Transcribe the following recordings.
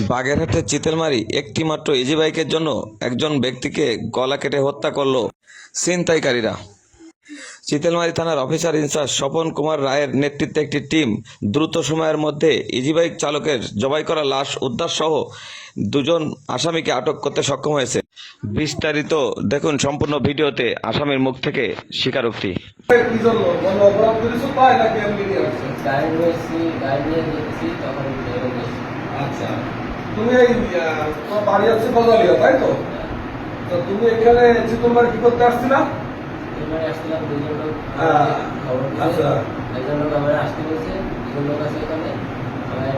বাগেরহাটের চিতেলমারি একটি মাত্র ইজি বাইকের জন্য একজন ব্যক্তিকে গলা কেটে হত্যা করল ছিনতাইকারীরা। চিতেলমারি থানার অফিসার ইনচার্জ স্বপন কুমার রায়ের নেতৃত্বে একটি টিম দ্রুত সময়ের মধ্যে ইজি বাইক চালকের জবাই করা লাশ উদ্ধার সহ দুজন আসামিকে আটক করতে সক্ষম হয়েছে। বিস্তারিত দেখুন সম্পূর্ণ ভিডিওতে আসামির মুখ থেকে স্বীকারোক্তি। আচ্ছা। তুমি এই বাড়ি আছে গজালিয়া তাই তো? তো তুমি এখানে চিতলমারি কি করতে আসছিলা? হ্যাঁ। আচ্ছা। একজন লোক আমার আসতে বলছে দুজন লোক আছে এখানে।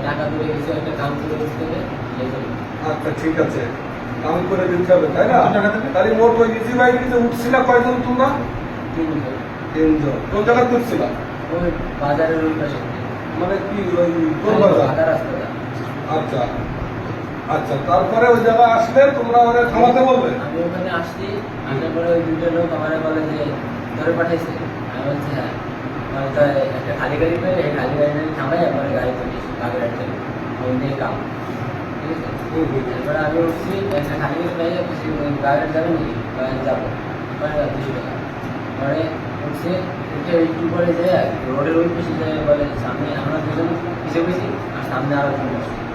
টাকা তুলে কিছু একটা কাম করে দিতে হবে আচ্ছা ঠিক আছে। কাম করে দিতে হবে তাই না? তাহলে মোট ওই ইজি বাইক উঠছিলা কয়জন তোমরা? তিনজন। তিনজন। কোন জায়গায় তুলছিলা ওই বাজারের ওই পাশে। মানে কি ওই কোন বাজার? আচ্ছা। আচ্ছা তারপরে ওই জায়গায় আসলে তোমরা ওরা থামাতে বলবে। আমি ওখানে আসছি, আসার পরে ওই দুটো লোক আমার বলে যে, ধরে পাঠাইছে। আমি বলছি হ্যাঁ। একটা খালি গাড়ি পেয়ে এই খালি গাড়ি থামাই, একবারে গাড়ি চলে ওই নিয়ে কাম। ঠিক হুম। আমি উঠছি, একটা খালি গাড়ি পেয়ে যাচ্ছি যাবে নাকি? যাব। দুশো টাকা। পরে উঠছে, উঠে একটু পরে যে, রোডের ওই পাশে যে বলে, সামনে আমরা দুজন পিছিয়ে গেছি আর সামনে আরও একজন বসছে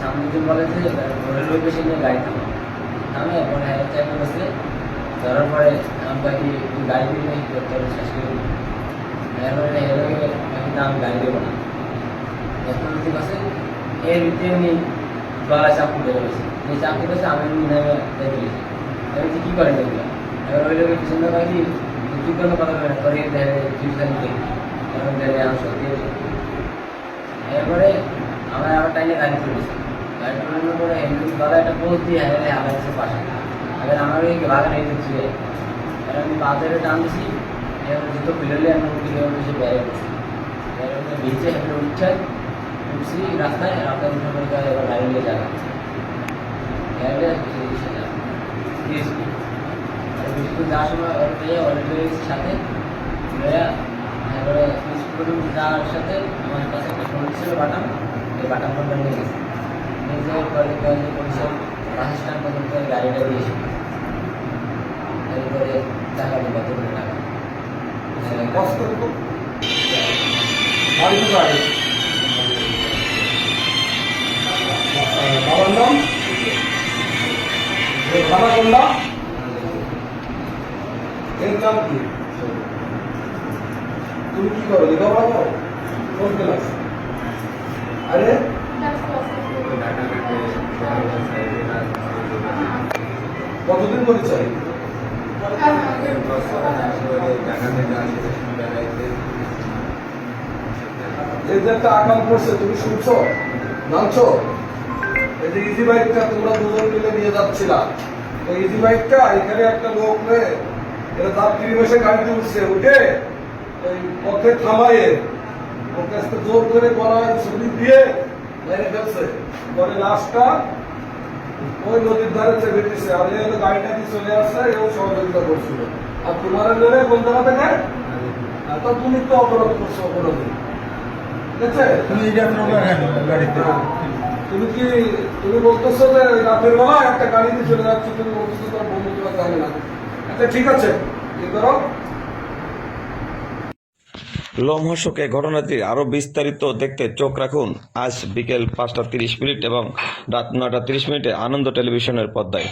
আর সামনে দুজন বলে যে রোডের ওই পাশে নিয়ে গাড়ি থামো থামে পরে চাকরি বসলে ধরার পরে আমি বাকি গাড়ি দিয়ে করতে হবে শেষ করে দিই। এরপরে এরপরে আমি না আমি গাড়ি দেবো না। এখন ঠিক আছে এর ভিতরে উনি গলায় চাপ ফুটে গেছে। এই চাপ ফুটেছে আমি এমনি নেমে দেখে গেছি আমি বলছি, কি করেন এগুলো? এবার ওই লোকের পিছনে কয় কি তুই কোনো কথা বলে? না তোর এই দেখে টিউশন দেখি এরকম দেখে আমি সত্যি এরপরে আমার আবার টাইমে গাড়ি তুলেছে। গাড়ি তুলানোর পরে এমনি গলায় একটা পোস্ট দিয়ে হেলে আবার এসে পাশে এবার আমার ওই বাগানে এই দিচ্ছি এবার আমি বাজারে টান দিছি এবার জুতো খুলে আমি উঠে গিয়ে বসে বেড়ে গেছি বেড়ে উঠে ভিজে হেঁটে উঠছে উঠছি রাস্তায় রাস্তায় উঠে পড়ে যায় এবার গাড়ি নিয়ে যাওয়া গাড়ি দিয়েছি আর বিস্কুট যাওয়ার সময় ওর পেয়ে অলরেডি সাথে লয়া এবারে বিস্কুট যাওয়ার সাথে আমার কাছে একটা ফোন ছিল বাটাম এই বাটাম ফোনটা নিয়ে গেছি পরে কয়েক পরিষদ স্ট্যান্ড পর্যন্ত গাড়িটা দিয়েছি এরপরে টাকা দিই কতগুলো টাকা। কষ্ট বাবার নাম? এর নাম? কি? তুমি কি করো লেখাপড়া করো কোন ক্লাস আরে কতদিন পরিচয় এই যে একটা তুমি শুনছো? নামছো এই যে ইজি বাইকটা তোমরা দুজন মিলে নিয়ে যাচ্ছিলা। তো ইজি বাইকটা এখানে একটা লোক রে এটা তার মাসে গাড়িতে উঠছে উঠে ওই পথে থামায়ে ওর কাছ জোর করে গলায় ছবি দিয়ে মেরে ফেলছে। পরে লাশটা ওই নদীর ধারে চেপে দিচ্ছে আর এই গাড়িটা দিয়ে চলে আসছে এও সহযোগিতা করছিল। আর তোমার মেরে কোন জায়গা থেকে আর তো তুমি তো অপরাধ করছ অপরাধী। ঠিক আছে তুমি গাড়িতে। তুমি কি তুমি বলতেছো যে রাতের বেলা একটা গাড়িতে চলে যাচ্ছ? তুমি বলতেছো তোমার বন্ধু তোমার জানে না। আচ্ছা ঠিক আছে। কি করো? লোমহর্ষক ঘটনাটি আরও বিস্তারিত দেখতে চোখ রাখুন। আজ বিকেল পাঁচটা তিরিশ মিনিট এবং রাত নটা তিরিশ মিনিটে আনন্দ টেলিভিশনের পর্দায়।